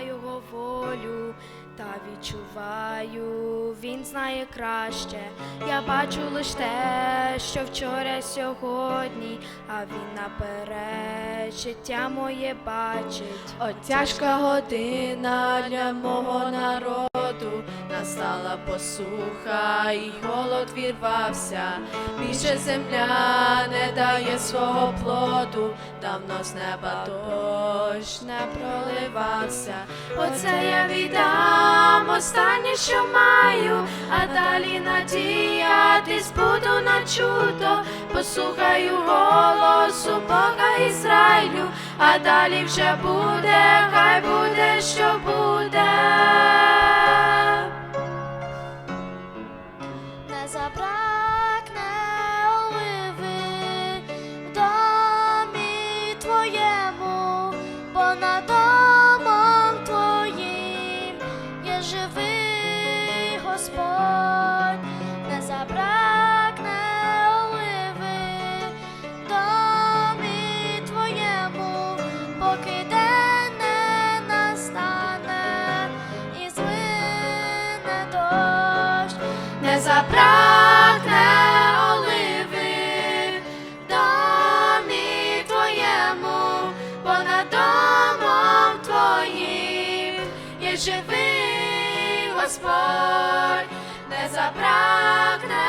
його волю та відчуваю, він знає краще. Я бачу лише те, що вчора сьогодні, а він наперед життя моє бачить. От тяжка година для мого народу, настала посуха, і голод вірвався. Більше земля не дає свого плоду, давно з неба дощ не проливався. Оце я віддам останнє, що маю, а далі надіятись буду на чудо, послухаю голосу Бога Ізраїлю, а далі вже буде, хай буде, що буде. Забракне оливи в домі твоєму, бо над домом твоїм є живий Господь, не забракне оливи в домі твоєму, поки день не настане і злине дощ. не забракне живий Господь, не забракне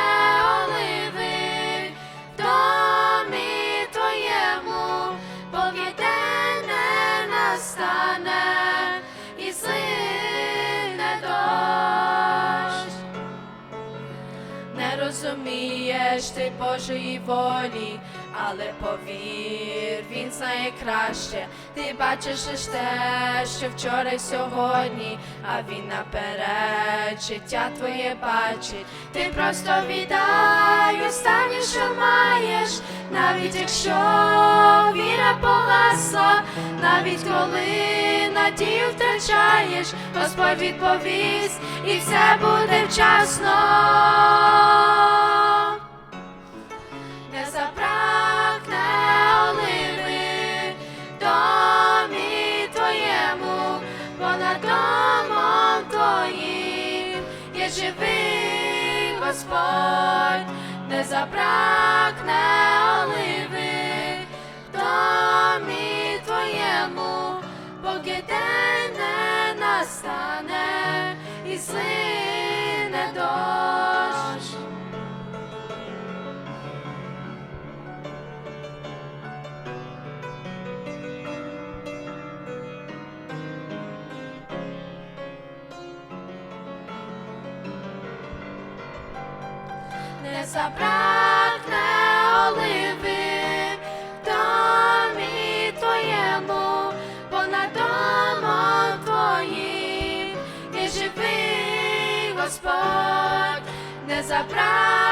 оливи в домі твоєму, поки не настане і злине дощ. Не розумієш ти Божої волі, але повір, він знає краще. Ти бачиш лиш те, що вчора й сьогодні, а він наперед життя твоє бачить. Ти просто віддай останнє, що маєш, навіть якщо віра погасла, навіть коли надію втрачаєш, Господь відповість, і все буде вчасно. Живий Господь, не забракне оливи. В домі твоєму, поки день не настане і злине не забракне домі твоєму, бо над домом твоїм. І живий Господь, не забракне